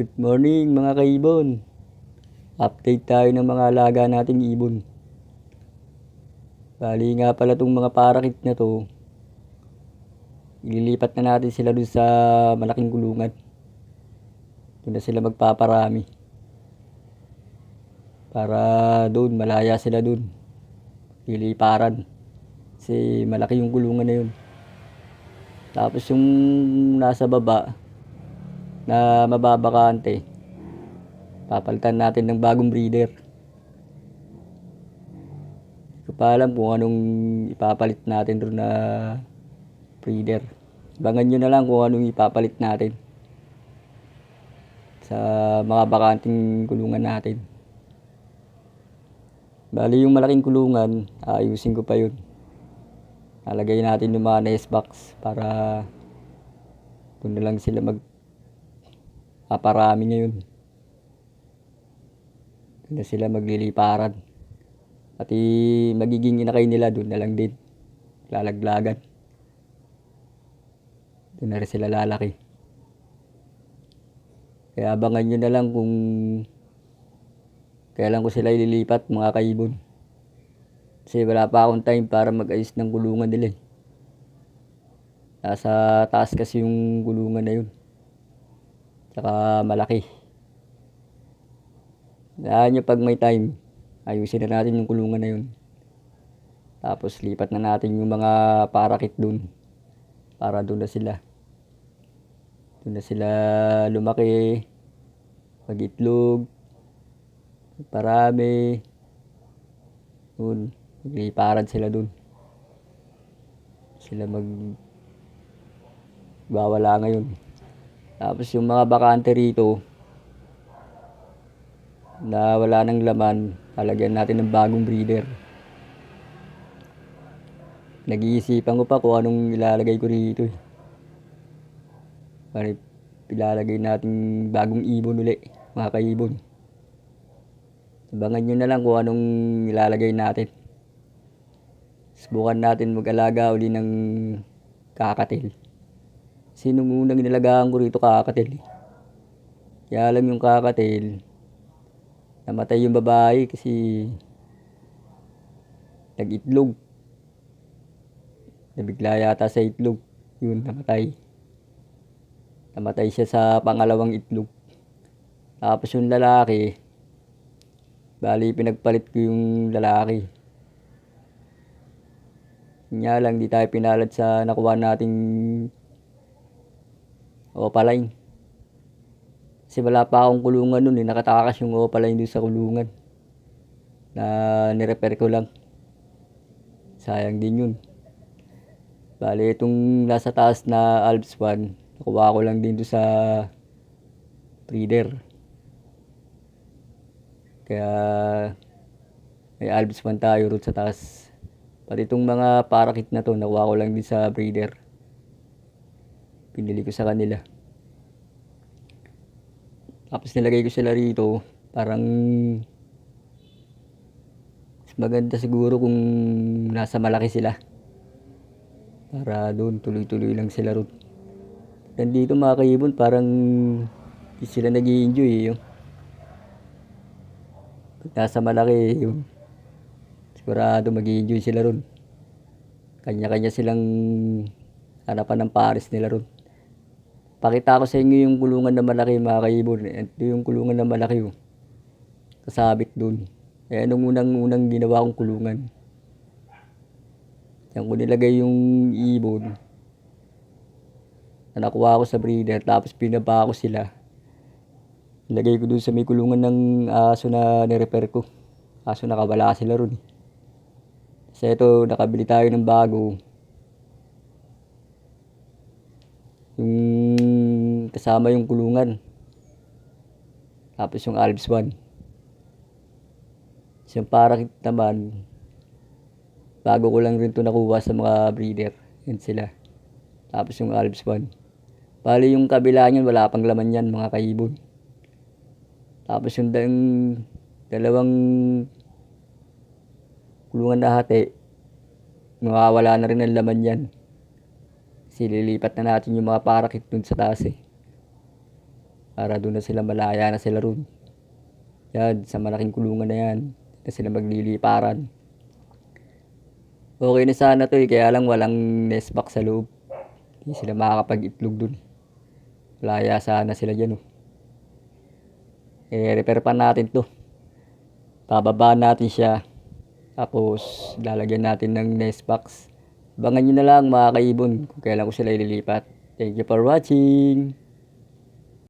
Good morning mga kaibon. Update tayo ng mga alaga nating ibon. Bali nga pala tong mga parakit na to. Ililipat na natin sila dun sa malaking kulungan. Doon na sila magpaparami. Para doon, malaya sila doon. Liliparan. Kasi malaki yung kulungan na yun. Tapos yung nasa baba, na mababakante, papalitan natin ng bagong breeder. Hindi pa alam kung anong ipapalit natin doon na breeder. Abangan nyo na lang kung anong ipapalit natin sa mga bakanting kulungan natin. Bali yung malaking kulungan, ayusin ko pa yun. Lalagay natin yung mga nest box para doon na lang sila mag paparami ngayon. Doon na sila magliliparan. Pati magiging inakay nila doon na lang din. Lalaglagan. Doon na rin sila lalaki. Kaya abangan nyo na lang kung kailan ko sila ililipat mga kaibon. Kasi wala pa akong time para mag-ayos ng kulungan nila eh. Nasa taas kasi yung kulungan na yun. Tsaka malaki. Dahil nyo pag may time, ayusin na natin yung kulungan na yun. Tapos lipat na natin yung mga parakit dun. Para doon na sila. Doon na sila lumaki. Mag-itlog. Parami. Doon. Magliparan sila dun. Sila mag bawala ngayon. Tapos yung mga bakante rito na wala ng laman, talagyan natin ng bagong breeder. Nag-iisipan ko pa kung anong ilalagay ko rito eh. Para ilalagay natin bagong ibon uli, mga kaibon. Abangan nyo na lang kung anong ilalagay natin. Subukan natin mag-alaga uli ng kakatil. Sinong unang nilagaan ko rito kakatil? eh. Kaya lang yung kakatil, namatay yung babae kasi nag-itlog. Nabigla yata sa itlog. Yun, namatay. Namatay siya sa pangalawang itlog. Tapos yung lalaki, bali pinagpalit ko yung lalaki. Nga lang, di tayo pinalad sa nakuha nating opaline. Kasi wala pa akong kulungan nun eh. Nakatakas yung opaline dun sa kulungan. Na nirepair ko lang. Sayang din yun. Bali, itong nasa taas na Alps 1, nakuha ko lang din doon sa breeder. Kaya may Alps 1 tayo root sa taas. Pati itong mga parakit na to, nakuha ko lang din sa breeder. Pinili ko sa kanila. Tapos nilagay ko sila rito. Parang maganda siguro kung nasa malaki sila. Para doon tuloy-tuloy lang sila roon. Nandito mga kaibon parang di sila nag enjoy eh. Yung, pag nasa malaki yung sigurado mag enjoy sila roon. Kanya-kanya silang hanapan ng pares nila roon. Pakita ko sa inyo yung kulungan na malaki mga kaibon. Ito yung kulungan na malaki oh. Kasabit dun. Kaya nung unang-unang ginawa kong kulungan. Diyan ko nilagay yung ibon. Na nakuha ko sa breeder. Tapos pinaba ko sila. Nilagay ko dun sa may kulungan ng aso na nirepair ko. Aso nakawala sila ron. eh. Kasi ito, nakabili tayo ng bago. Yung kasama yung kulungan. Tapos yung Alps 1. So, yung parakit naman, bago ko lang rin to nakuha sa mga breeder. Yan sila. Tapos yung Alps 1. Bali yung kabila niyan, wala pang laman yan mga kaibon. Tapos yung dang, dalawang kulungan na hati, mawawala na rin ang laman yan. Kasi lilipat na natin yung mga parakit dun sa taas eh. Para doon na sila malaya na sila ron. Yan, sa malaking kulungan na yan. Na sila magliliparan. Okay na sana to eh, kaya lang walang nest box sa loob. Hindi sila makakapag-itlog dun. Malaya sana sila dyan oh. Eh, repair pa natin to. Bababa natin siya. Tapos, lalagyan natin ng nest box. Abangan nyo na lang mga kaibon kung kailan ko sila ililipat. Thank you for watching.